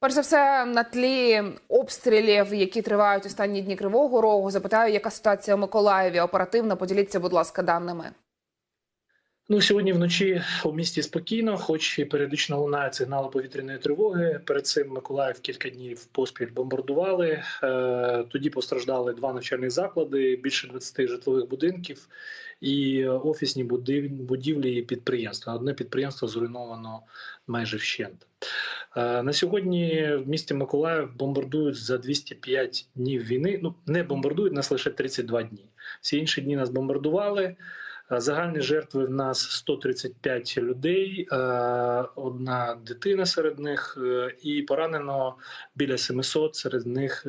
Перш за все, на тлі обстрілів, які тривають останні дні Кривого Рогу, запитаю, яка ситуація у Миколаєві. Оперативно поділіться, будь ласка, даними. Ну сьогодні вночі у місті спокійно, хоч і періодично лунають сигнали повітряної тривоги. Перед цим Миколаїв кілька днів поспіль бомбардували. Е, Тоді постраждали два навчальні заклади, більше 20 житлових будинків і офісні будівлі і підприємства. Одне підприємство зруйновано майже вщент. Е, На сьогодні в місті Миколаїв бомбардують за 205 днів війни. Ну не бомбардують нас лише 32 дні. Всі інші дні нас бомбардували. Е, Загальні жертви в нас 135 людей, е, одна дитина серед них, е, і поранено біля 700, серед них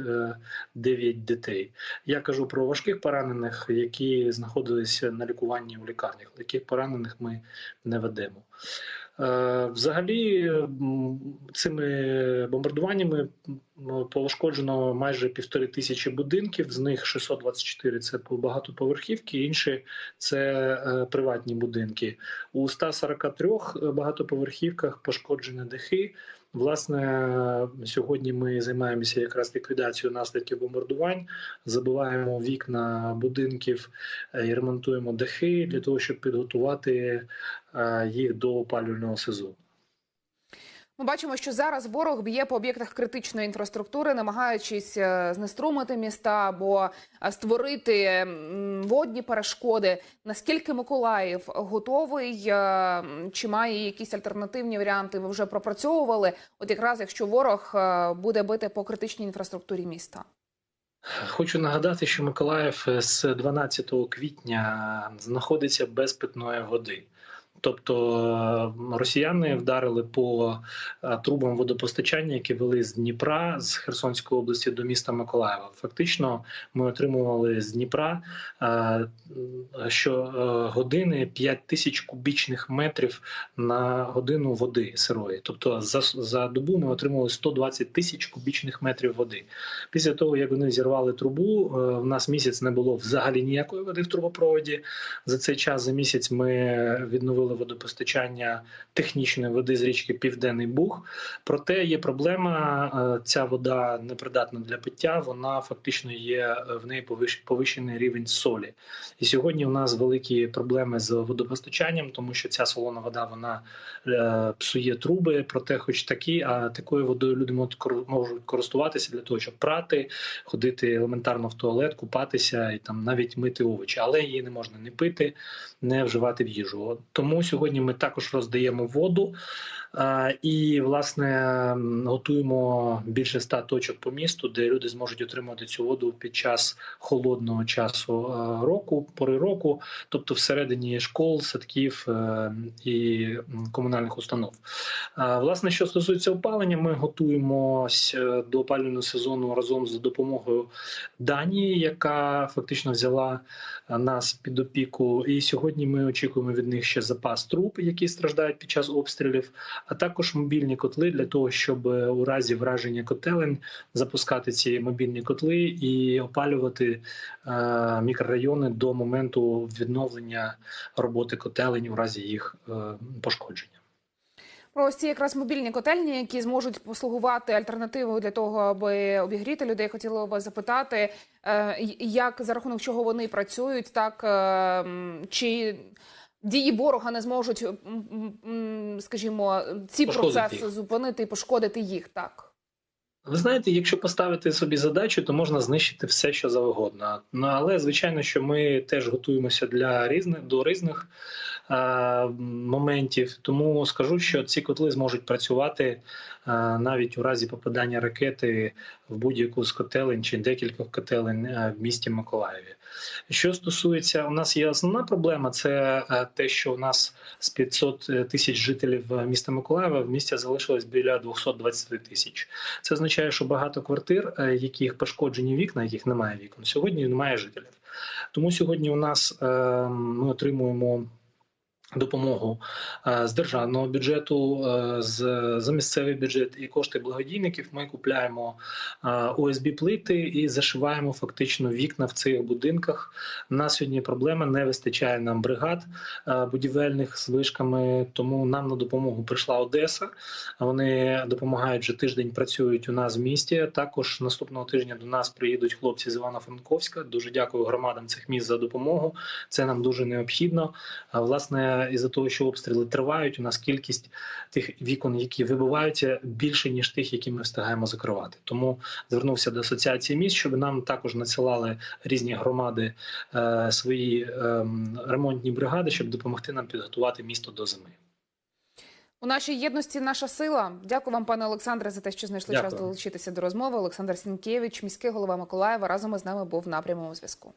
9 дітей. Я кажу про важких поранених, які знаходилися на лікуванні у лікарнях. Таких поранених ми не ведемо. Е, Взагалі, цими бомбардуваннями пошкоджено майже півтори тисячі будинків, з них 624 – це багатоповерхівки, інші це е, приватні будинки. У 143 багатоповерхівках пошкоджені дахи. Власне, сьогодні ми займаємося якраз ліквідацією наслідків бомбардувань, забиваємо вікна будинків е, і ремонтуємо дахи для того, щоб підготувати е, їх до опалювального сезону. Ми бачимо, що зараз ворог б'є по об'єктах критичної інфраструктури, намагаючись е, знеструмити міста або е, створити водні перешкоди. Наскільки Миколаїв готовий е, чи має якісь альтернативні варіанти? Ви вже пропрацьовували? От якраз якщо ворог буде бити по критичній інфраструктурі міста. Хочу нагадати, що Миколаїв з 12 квітня знаходиться без питної води. Тобто е, росіяни вдарили по е, трубам водопостачання, які вели з Дніпра з Херсонської області до міста Миколаєва. Фактично, ми отримували з Дніпра е, щогодини 5 тисяч кубічних метрів на годину води сирої. Тобто, за, за добу ми отримували 120 тисяч кубічних метрів води. Після того, як вони зірвали трубу, в нас місяць не було взагалі ніякої води в трубопроводі. За цей час за місяць ми відновили водопостачання технічної води з річки Південний Буг. Проте є проблема: е, ця вода непридатна для пиття. Вона фактично є е, в неї повищений рівень солі. І сьогодні у нас великі проблеми з водопостачанням, тому що ця солона вода вона е, псує труби. Проте, хоч такі, а такою водою люди можуть користуватися для того, щоб прати, ходити елементарно в туалет, купатися і там навіть мити овочі, але її не можна не пити, не вживати в їжу. Тому сьогодні ми також роздаємо воду. І власне готуємо більше ста точок по місту, де люди зможуть отримати цю воду під час холодного часу е, року, пори року, тобто всередині школ, садків е, і комунальних установ. Власне, що стосується опалення, ми готуємося до опалювального сезону разом з допомогою Данії, яка фактично взяла е, нас під опіку. І сьогодні ми очікуємо від них ще запас труб, які страждають під час обстрілів, а також мобільні котли для того, щоб е, у разі враження котелень запускати ці мобільні котли і опалювати е, мікрорайони до моменту відновлення роботи котелень у разі їх е, пошкодження. Про ось ці якраз мобільні котельні, які зможуть послугувати альтернативою для того, аби обігріти людей. Хотіла вас запитати, як за рахунок чого вони працюють, так чи дії ворога не зможуть, скажімо, ці Пошкодити процеси їх. зупинити і пошкодити їх так. Ви знаєте, якщо поставити собі задачу, то можна знищити все, що завгодно. Ну але звичайно, що ми теж готуємося для різних до різних е, моментів. Тому скажу, що ці котли зможуть працювати е, навіть у разі попадання ракети в будь-яку з котелень чи декількох котелень е, в місті Миколаєві. Що стосується, у нас є основна проблема, це е, те, що у нас з 500 тисяч жителів е, міста Миколаєва в місті залишилось біля 220 тисяч. Це означає, що багато квартир, е, яких пошкоджені вікна, яких немає вікон, сьогодні немає жителів. Тому сьогодні у нас е, ми отримуємо. Допомогу е, з державного бюджету, е, з за місцевий бюджет і кошти благодійників. Ми купляємо ОСБ плити і зашиваємо фактично вікна в цих будинках. У нас сьогодні проблема не вистачає нам бригад е, будівельних з вишками. Тому нам на допомогу прийшла Одеса. Вони допомагають вже тиждень. Працюють у нас в місті. Також наступного тижня до нас приїдуть хлопці з Івано-Франковська. Дуже дякую громадам цих міст за допомогу. Це нам дуже необхідно. Власне, із-за того, що обстріли тривають, у нас кількість тих вікон, які вибиваються, більше ніж тих, які ми встигаємо закривати. Тому звернувся до асоціації міст, щоб нам також надсилали різні громади е, свої е, ремонтні бригади, щоб допомогти нам підготувати місто до зими. У нашій єдності наша сила. Дякую вам, пане Олександре, за те, що знайшли Дякую. час долучитися до розмови. Олександр Сінкевич, міський голова Миколаєва, разом із нами був в напрямому зв'язку.